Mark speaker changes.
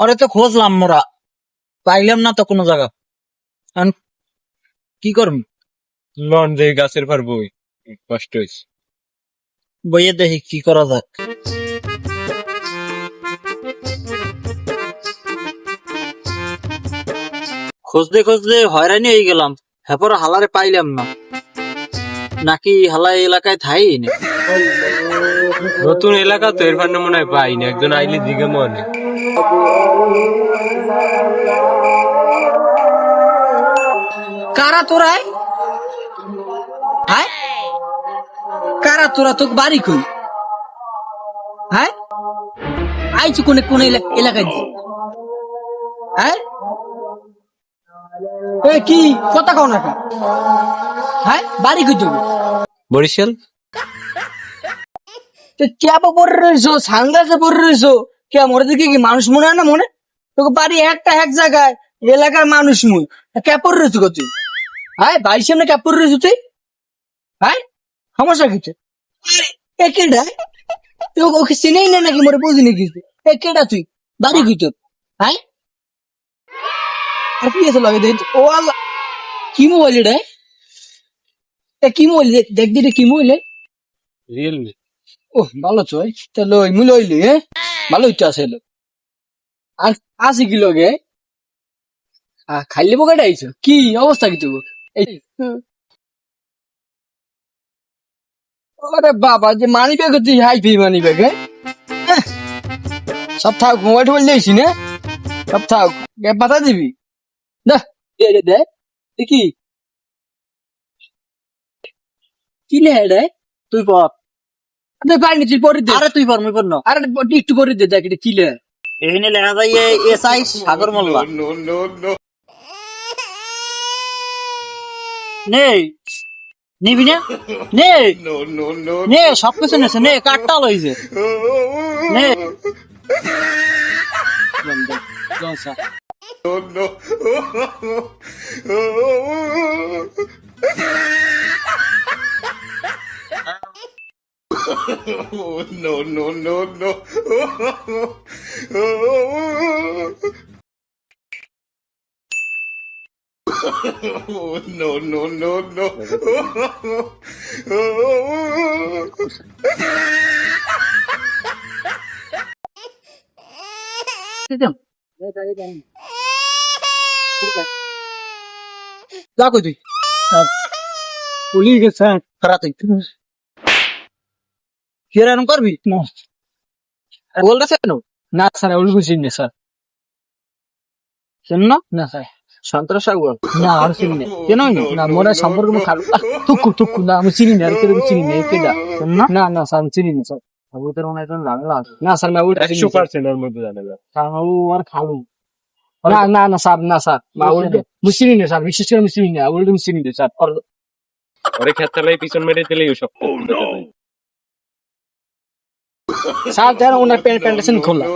Speaker 1: ওরে তো খোঁজলাম মোরা। পাইলাম না তো কোনো জায়গা। কি করবি
Speaker 2: লন যে গাছের পার বই। কষ্ট হয়েছে
Speaker 1: বইয়ে দেখি কি করা যাক। খুঁজতে খুঁজতে হয়রানি হয়ে গেলাম। হ্যাপর হালারে পাইলাম না। নাকি হালা এই এলাকায় থাই না?
Speaker 2: নতুন এলাকা তো এর ফান্ডে মনে হয় পাই না একজন আইলে দিকে মনে।
Speaker 1: কারা তোরাই? হ্যাঁ? কারা তোরা? তোকে বাড়ি কই? হ্যাঁ? আইছি কোনে কোন এলা- এলাকায় দিয়ে। হ্যাঁ? কি? কথা কও না কা? হ্যাঁ? বাড়ি কই যাব
Speaker 2: বরিশাল?
Speaker 1: তো ক্যাবা পরে রয়েছো? সানগ্লাসে পরে রয়েছো? কে মরে দিকে কি মানুষ মনে হয় না মনে? তোকে বাড়ি একটা এক জায়গায়, এলাকার মানুষ মুই ক্যাপ পরে রয়েছো তুই? হ্যাঁ বাড়ির সামনে ক্যাপ পরে রয়েছো তুই? হ্যাঁ সমস্যা কিছু একেডা তুই ওকে- চিনেই না নাকি? মরে বুঝিনি কিছু একেডা তুই? বাড়ি কি তোর? হ্যাঁ আর কি আছে লাগে দেখ? ও আল্লাহ, কি মোবাইল এটা কি মোবাইল? দেখ- দেখ দিলে কি মোবাইল
Speaker 2: রিয়েলমি
Speaker 1: ও ভালো চই তা লই, মুই লইলি হ্যাঁ ভালো তো আছে আর আছে কি লগে? আ, খাইলে বগাটা আইছো কি অবস্থা কি তোর? এই আরে বাবা, যে মানি ব্যাগ তুই হাই ফি মানি ব্যাগ সব থাক, মোবাইল টোবাইল দিয়েছি না? সব থাক পাতা দিবি? দে দে দে দে কি? কি লে রে? তুই পর আরে পাইনি তুই পরে দে। আরে তুই পর মুই পর না। আরে একটু পরে দে দেখ এটা কি লে এখানে লেখা যায় এসআই সাগর মোল্লা। নে নিবি না? নে নে সব কিছু নেছে নে কাটটা লইছে নে। লঙ্কা। দিতাম। যা কই তুই পুলিশ গেছে খারা তুই করবি? না। বলতেছে কেন না স্যার ওই বুঝি না স্যার। না? না স্যার। সন্ত্রাস আগল না আর চিনি না। কেন না? মোরা সম্পর্ক তুকু তুকু না আমি চিনি না আর কেউ চিনি না না। না। না স্যার আমি চিনি না স্যার। কবুতর মনে হয় লাগলা না স্যার ওটা
Speaker 2: একশো পার্সেন্ট ওর মধ্যে জানে
Speaker 1: স্যার ও আর খালু। না না না স্যার না স্যার মা ওটা মুসিনি না স্যার বিশেষ করে মুসিনি না ওটা মুসিনি না স্যার।
Speaker 2: ওরে খেতালাই পিছন মেরে দিলেই সব
Speaker 1: স্যার দেন ওনার প্যান্ট প্যান্টেশন খোলা